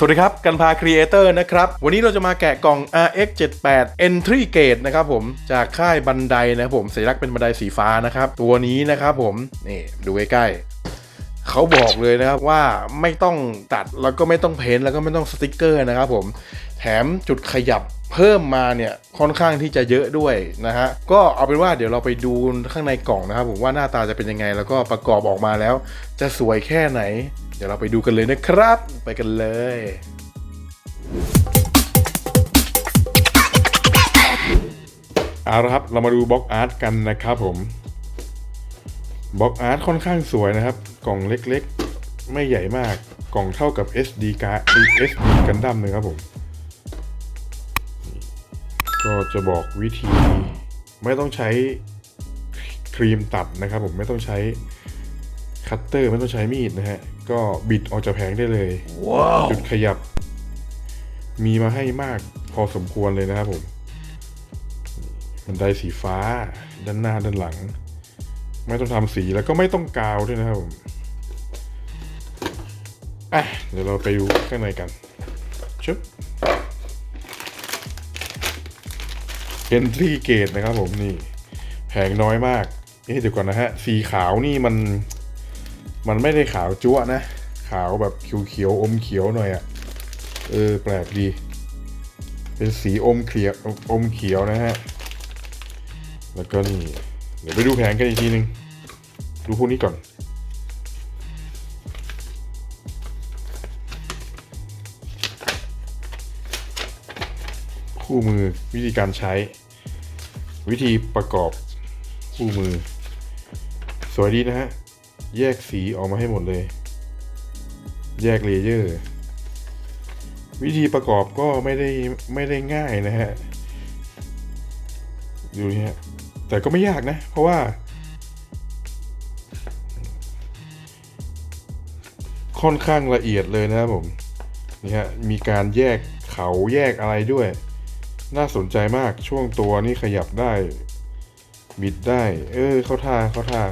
สวัสดีครับ กันพาครีเอเตอร์นะครับ วันนี้เราจะมาแกะกล่อง RX 78 Entry Gate นะครับผม จากค่ายบันไดนะครับผม สัญลักษณ์เป็นบันไดสีฟ้านะครับ ตัวนี้นะครับผม นี่ดูใกล้ๆเขาบอกเลยนะครับว่าไม่ต้องตัดแล้วก็ไม่ต้องเพ้นท์แล้วก็ไม่ต้องสติกเกอร์นะครับผม แถมจุดขยับเพิ่มมาเนี่ยค่อนข้างที่จะเยอะด้วยนะฮะ ก็เอาเป็นว่าเดี๋ยวเราไปดูข้างในกล่องนะครับผมว่าหน้าตาจะเป็นยังไง แล้วก็ประกอบออกมาแล้ว จะสวยแค่ไหน เดี๋ยวเราไปดูกันเลยนะครับ ไปกันเลย เอาละครับ เรามาดูบล็อกอาร์ตกันนะครับผมบล็อกอาร์ตค่อนข้างสวยนะครับ กล่องเล็กๆ ไม่ใหญ่มาก กล่องเท่ากับ SD การ์ด SD กันดั้มเลยครับผม ก็จะบอกวิธี ไม่ต้องใช้ครีมตัดนะครับผมไม่ต้องใช้ คัตเตอร์ไม่ต้องใช้มีดนะฮะ ก็บิดออกจากแผงได้เลยจุดขยับ มีมาให้มากพอสมควรเลยนะครับผมบันไดสีฟ้า ด้านหน้าด้านหลัง ไม่ต้องทำสีแล้วก็ไม่ต้องกาวด้วยนะครับผมอะเดี๋ยวเราไปดูข้างในกันชุบ Entry Gate นะครับผมนี่แผงน้อยมากเอ๊ะเดี๋ยวก่อนนะฮะ สีขาวนี่มัน มันไม่ได้ขาวจั๊วนะ ขาวแบบเขียวๆอมเขียวหน่อยอะ่ะ เออ แปลกดี เป็นสีอมเขียวอมเขียวนะฮะ แล้วก็นี่ เดี๋ยวไปดูแผงกันอีกทีนึง ดูพวกนี้ก่อน คู่มือวิธีการใช้ วิธีประกอบคู่มือ สวยดีนะฮะ แยกสีออกมาให้หมดเลย แยกเลเยอร์ วิธีประกอบก็ไม่ได้ไม่ได้ง่ายนะฮะ ดูนี่ฮะ แต่ก็ไม่ยากนะ เพราะว่า ค่อนข้างละเอียดเลยนะครับผมนี่ฮะมีการแยกเขาแยกอะไรด้วย น่าสนใจมากช่วงตัวนี่ขยับได้ บิดได้ เออ เข้าท่าเข้าท่า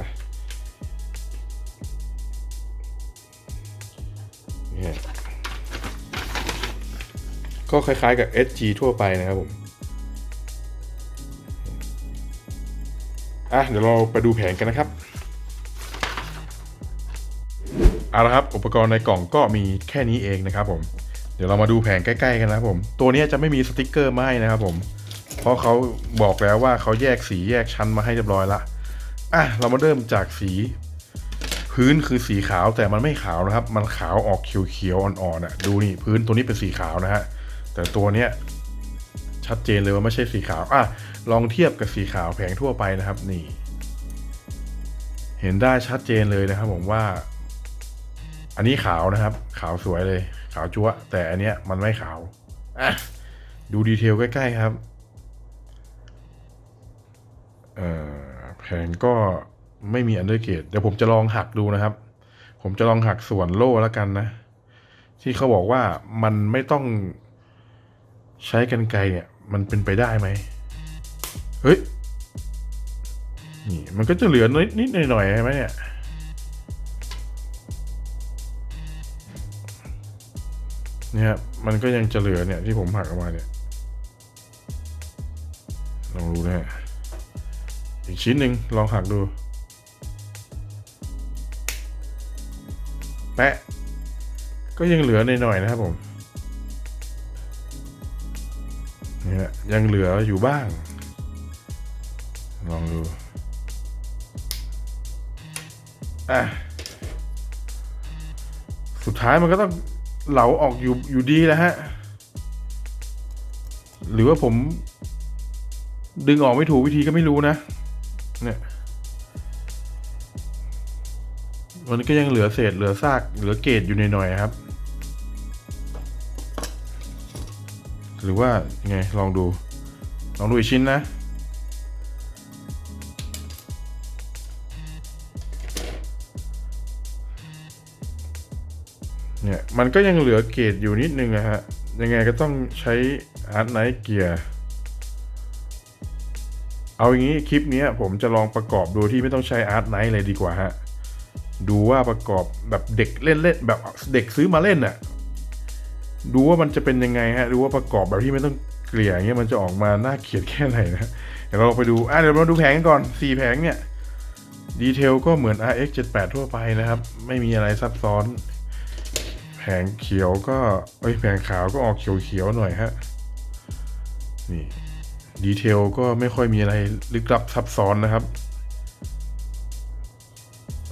ก็คล้ายๆกับ SG ทั่วไปนะครับผมอะเดี๋ยวเราไปดูแผงกันนะครับเอาละครับอุปกรณ์ในกล่องก็มีแค่นี้เองนะครับผมเดี๋ยวเรามาดูแผงใกล้ๆกันนะครับผม ตัวนี้จะไม่มีสติกเกอร์มาให้นะครับผม เพราะเขาบอกแล้วว่าเขาแยกสีแยกชั้นมาให้เรียบร้อยละอะเรามาเริ่มจากสี พื้นคือสีขาวแต่มันไม่ขาวนะครับ มันขาวออกเขียวๆอ่อนๆอะดูนี่พื้นตัวนี้เป็นสีขาวนะฮะ แต่ตัวเนี้ยชัดเจนเลยว่าไม่ใช่สีขาวอะลองเทียบกับสีขาวแผงทั่วไปนะครับนี่ เห็นได้ชัดเจนเลยนะครับผมว่า อันนี้ขาวนะครับ ขาวสวยเลย ขาวจั๊วแต่อันเนี้ยมันไม่ขาวอะดูดีเทลใกล้ๆครับเอ่อแผงก็ไม่มีอันเดอร์เกตเดี๋ยวผมจะลองหักดูนะครับ ผมจะลองหักส่วนโล่แล้วกันนะ ที่เขาบอกว่ามันไม่ต้อง ใช้กันไกรเนี่ย มันเป็นไปได้ไหมเฮ้ย นี่มันก็จะเหลือนิดนิดๆหน่อยๆใช่ไหมเนี่ยเนี่ยมันก็ยังจะเหลือเนี่ยที่ผมหักออกมาเนี่ยลองดูนะฮะอีกชิ้นหนึ่งลองหักดู แปะ ก็ยังเหลือหน่อยๆนะครับผม นี่ยยังเหลืออยู่บ้าง ลองดูอะสุดท้ายมันก็ต้องเหลาออกอยู่อยู่ดีแล้วฮะ หรือว่าผม ดึงออกไม่ถูกวิธีก็ไม่รู้นะ เนี่ยมันก็ยังเหลือเศษเหลือซากเหลือเกรดอยู่หน่อยๆครับ หรือว่ายังไงลองดู ลองดูอีกชิ้นนะ เนี่ย มันก็ยังเหลือเกรดอยู่นิดนึงนะฮะ ยังไงก็ต้องใช้อาร์ตไนท์เกียร์เอาอย่างนี้คลิปนี้ผมจะลองประกอบโดยที่ไม่ต้องใช้อาร์ตไนท์เลยดีกว่าฮะ ดูว่าประกอบแบบเด็กเล่นเล่นแบบเด็กซื้อมาเล่นน่ะ ดูว่ามันจะเป็นยังไงฮะดูว่าประกอบแบบที่ไม่ต้องเกลี่ยเงี้ยมันจะออกมาน่าเกลียดแค่ไหนนะเดี๋ยวเราไปดูอะเดี๋ยวเราดูแผงกันก่อนสี่แผงเนี่ยดีเทลก็เหมือน RX 78ทั่วไปนะครับ ไม่มีอะไรซับซ้อน แผงเขียวก็เอ้ยแผงขาวก็ออกเขียวๆหน่อยฮะนี่ดีเทลก็ไม่ค่อยมีอะไรลึกลับซับซ้อนนะครับ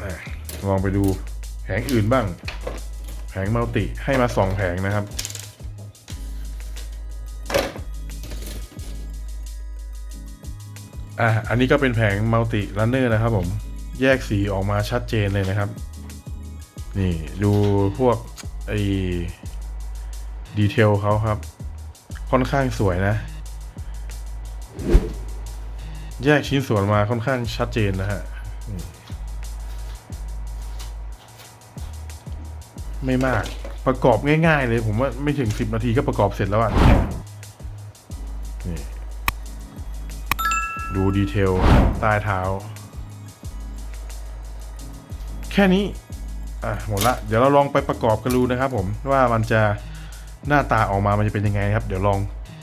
อลองไปดูแผงอื่นบ้าง ผงมัลติให้มาสองแผงนะครับ อะ อันนี้ก็เป็นแผงมัลติรันเนอร์นะครับผม แยกสีออกมาชัดเจนเลยนะครับ นี่ดูพวกไอ้ดีเทลเขาครับ ค่อนข้างสวยนะ แยกชิ้นส่วนมาค่อนข้างชัดเจนนะฮะ ไม่มาก ประกอบง่าย ๆ เลย ผมว่าไม่ถึงสิบนาทีก็ประกอบเสร็จแล้วอะนี่ดูดีเทลใต้เท้า แค่นี้ อะหมดละ เดี๋ยวเราลองไปประกอบกันดูนะครับผมว่ามันจะหน้าตาออกมามันจะเป็นยังไงครับ เดี๋ยวลอง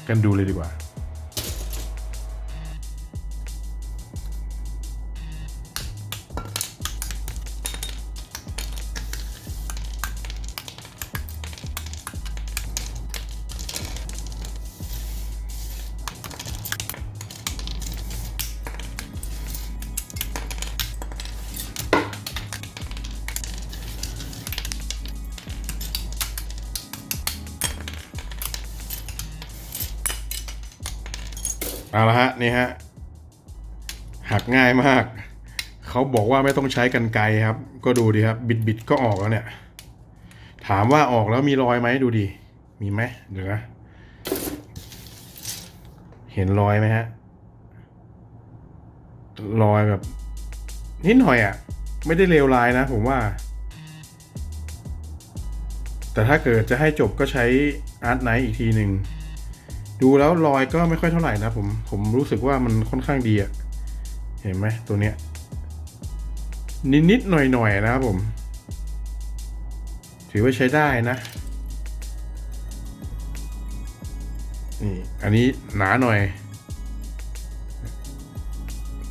กันดูเลยดีกว่า เอาละฮะนี่ฮะหักง่ายมาก เขาบอกว่าไม่ต้องใช้กันไกรครับ ก็ดูดิครับ บิดบิดก็ออกแล้วเนี่ย ถามว่าออกแล้วมีรอยไหมดูดิมีไหมเดี๋ยวนะเห็นรอยไหมฮะรอยแบบ นิดหน่อยอะ่ะ ไม่ได้เลวร้ายนะ ผมว่า แต่ถ้าเกิดจะให้จบก็ใช้อาร์ตไนท์อีกทีหนึ่ง ดูแล้วรอยก็ไม่ค่อยเท่าไหร่นะผมผมรู้สึกว่ามันค่อนข้างดีอะเห็นไหมตัวเนี้ยนิดๆหน่อยๆนะครับผม ถือว่าใช้ได้นะนี่อันนี้หนาหน่อย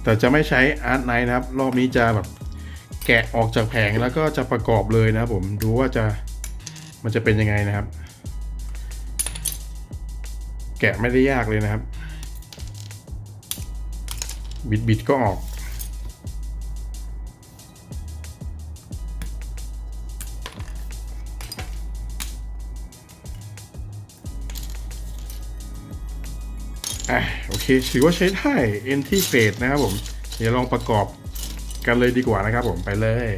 แต่จะไม่ใช้อาร์ตไนท์นะครับ รอบนี้จะแบบแกะออกจากแผงแล้วก็จะประกอบเลยนะครับผมดูว่าจะมันจะเป็นยังไงนะครับ แกะไม่ได้ยากเลยนะครับ บิดบิดก็ออก อะ โอเค ถือว่าใช้ได้เอ็นที่เฟดนะครับผม เดี๋ยวลองประกอบกันเลยดีกว่านะครับผมไปเลย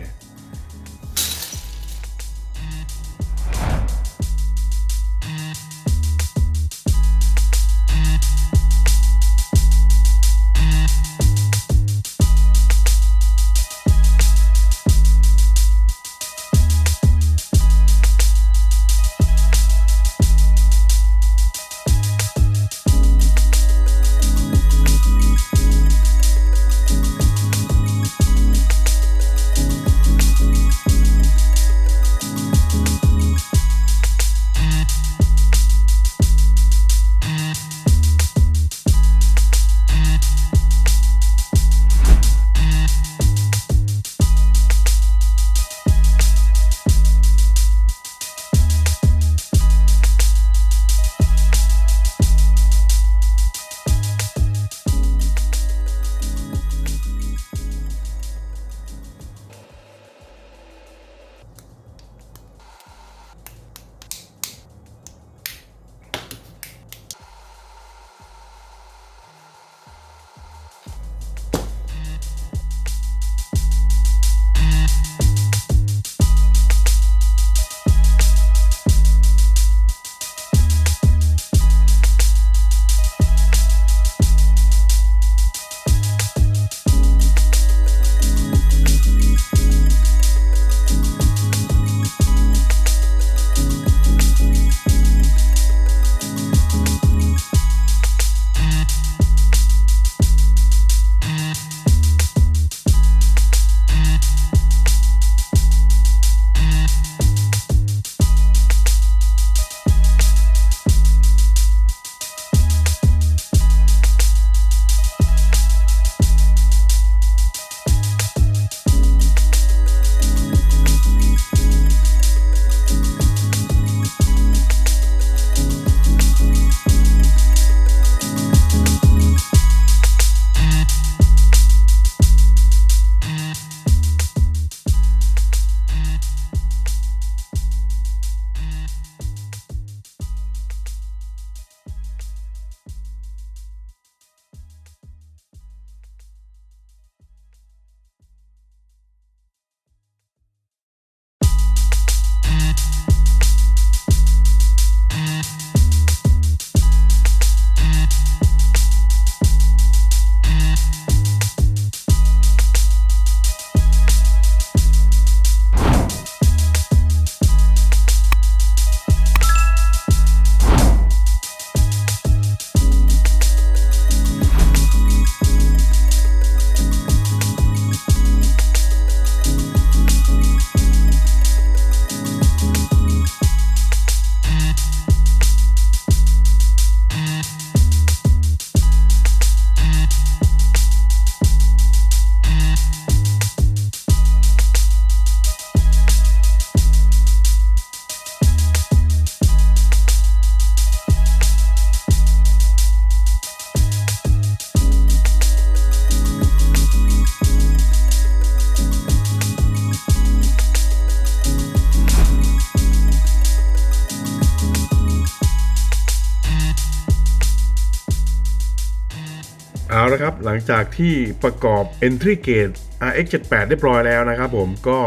หลังจากที่ประกอบ Entry Gate RX 78 เรียบร้อยแล้วนะครับผมก็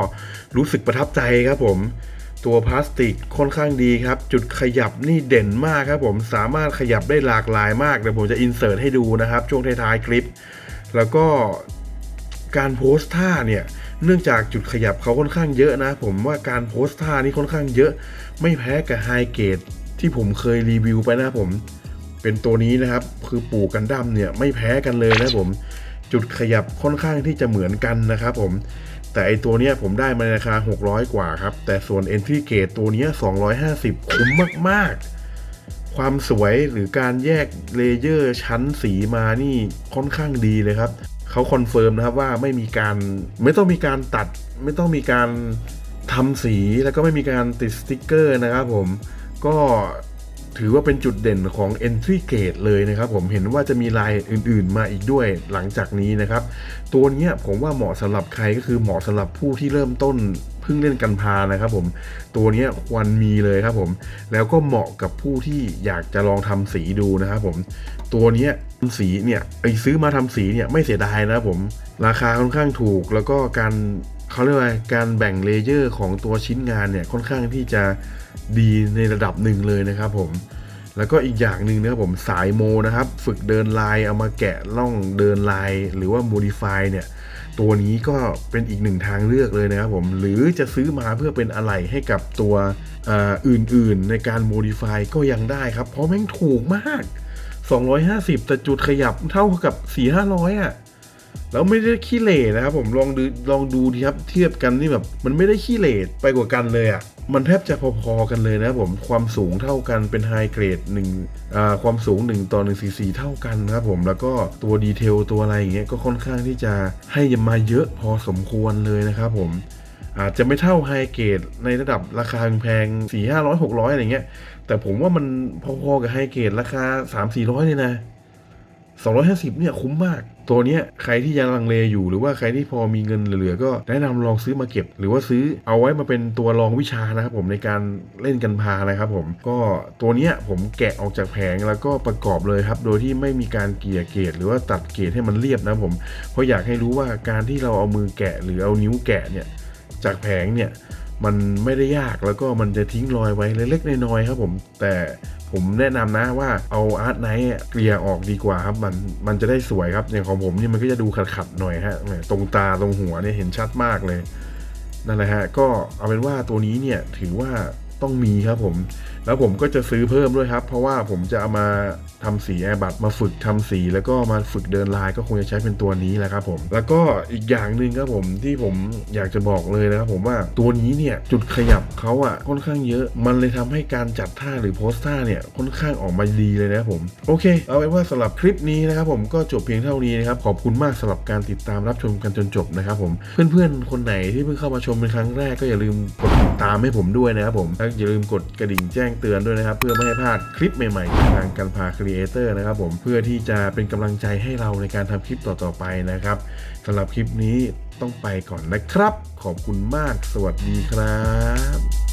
รู้สึกประทับใจครับผม ตัวพลาสติกค่อนข้างดีครับ จุดขยับนี่เด่นมากครับผมสามารถขยับได้หลากหลายมากเดี๋ยวผมจะอินเสิร์ตให้ดูนะครับ ช่วงท้ายๆคลิป แล้วก็การโพสท่าเนี่ยเนื่องจากจุดขยับเขาค่อนข้างเยอะนะ ผมว่าการโพสท่านี่ค่อนข้างเยอะ ไม่แพ้กับไฮเกตที่ผมเคยรีวิวไปนะผม เป็นตัวนี้นะครับ คือปูกันดั้มเนี่ยไม่แพ้กันเลยนะผมจุดขยับค่อนข้างที่จะเหมือนกันนะครับผมแต่ไอตัวเนี้ยผมได้มาในราคา 600 กว่าครับ แต่ส่วน Entry Gate ตัวเนี้ย250 คุ้มมากๆ ความสวยหรือการแยกเลเยอร์ชั้นสีมานี่ค่อนข้างดีเลยครับ เขาคอนเฟิร์มนะครับว่าไม่มีการไม่ต้องมีการตัด ไม่ต้องมีการทำสีแล้วก็ไม่มีการติดสติกเกอร์นะครับผมก็ ถือว่าเป็นจุดเด่นของ Entry Gate เลยนะครับ ผมเห็นว่าจะมีลายอื่นๆ มาอีกด้วยหลังจากนี้นะครับ ตัวเนี้ยผมว่าเหมาะสำหรับใครก็คือเหมาะสำหรับผู้ที่เริ่มต้นเพิ่งเล่นกันพานะครับผมตัวเนี้ยควรมีเลยครับผมแล้วก็เหมาะกับผู้ที่อยากจะลองทำสีดูนะครับผมตัวเนี้ยสีเนี่ยไอซื้อมาทำสีเนี่ยไม่เสียดายนะครับผมราคาค่อนข้างถูกแล้วก็การ เขาเรียกว่าการแบ่งเลเยอร์ของตัวชิ้นงานเนี่ยค่อนข้างที่จะดีในระดับหนึ่งเลยนะครับผมแล้วก็อีกอย่างหนึ่งนะครับผมสายโมนะครับ ฝึกเดินลายเอามาแกะล่องเดินลายหรือว่า modify เนี่ยตัวนี้ก็เป็นอีกหนึ่งทางเลือกเลยนะครับผมหรือจะซื้อมาเพื่อเป็นอะไหล่ให้กับตัวอ่ออื่นๆ ในการ modify ก็ยังได้ครับ เพราะแม่งถูกมาก 250 แต่จุดขยับเท่ากับ 4-500 อะ แล้วไม่ได้ขี้เหร่นะครับผมลองดูลองดูดีครับเทียบกันนี่แบบ มันไม่ได้ขี้เหร่ไปกว่ากันเลยอะ่ะมันแทบจะพอๆกันเลยนะครับผมความสูงเท่ากันเป็นไฮเกรดหนึ่งความสูง 1 ต่อ1 4 4 เท่ากันนะครับผมแล้วก็ตัวดีเทลตัวอะไรอย่างเงี้ยก็ค่อนข้างที่จะให้มาเยอะพอสมควรเลยนะครับผมอาจจะไม่เท่าไฮเกรดในระดับราคาแพงๆสี่ห้าร้อยหกร้อยอะไรเงี้ยแต่ผมว่ามันพอๆกับไฮเกรดราคาสามสี่ร้อยเลยนะ 250 เนี่ยคุ้มมาก ตัวเนี้ยใครที่ยังลังเลอยู่ หรือว่าใครที่พอมีเงินเหลือๆก็แนะนำลองซื้อมาเก็บ หรือว่าซื้อเอาไว้มาเป็นตัวรองวิชานะครับผมในการเล่นกันพานะครับผมก็ตัวเนี้ยผมแกะออกจากแผงแล้วก็ประกอบเลยครับ โดยที่ไม่มีการเกี่ยเกรดหรือว่าตัดเกรดให้มันเรียบนะครับผมเพราะอยากให้รู้ว่าการที่เราเอามือแกะหรือเอานิ้วแกะเนี่ยจากแผงเนี่ยมันไม่ได้ยากแล้วก็มันจะทิ้งรอยไว้เล็กๆน้อยๆครับผมแต่ ผมแนะนำนะว่าเอาอาร์ตไนท์เกลี่ยออกดีกว่าครับมันมันจะได้สวยครับอย่างของผมนี่มันก็จะดูขัดๆหน่อยฮะตรงตาตรงหัวเนี่ยเห็นชัดมากเลยนั่นแหละฮะก็เอาเป็นว่าตัวนี้เนี่ยถือว่าต้องมีครับผม แล้วผมก็จะซื้อเพิ่มด้วยครับ เพราะว่าผมจะเอามา ทำสีแอร์บัตมาฝึกทำสี แล้วก็มาฝึกเดินลายก็คงจะใช้เป็นตัวนี้แหละครับผม แล้วก็อีกอย่างหนึ่งครับผมที่ผมอยากจะบอกเลยนะครับผมว่าตัวนี้เนี่ยจุดขยับเขาอะค่อนข้างเยอะ มันเลยทำให้การจัดท่าหรือโพสท่าเนี่ยค่อนข้างออกมาดีเลยนะครับผมโอเค เอาไว้ว่าสำหรับคลิปนี้นะครับผมก็จบเพียงเท่านี้นะครับขอบคุณมากสำหรับการติดตามรับชมกันจนจบนะครับผมเพื่อนๆคนไหนที่เพิ่งเข้ามาชมเป็นครั้งแรกก็อย่าลืมกดติดตามให้ผมด้วยนะครับผมและอย่าลืมกดกระดิ่งแจ้งเตือนด้วยนะครับเพื่อไม่ให้พลาดคลิปใหม่ๆทางการพาครีเอเตอร์นะครับผมเพื่อที่จะเป็นกำลังใจให้เราในการทำคลิปต่อๆไปนะครับสำหรับคลิปนี้ต้องไปก่อนนะครับ ขอบคุณมากสวัสดีครับ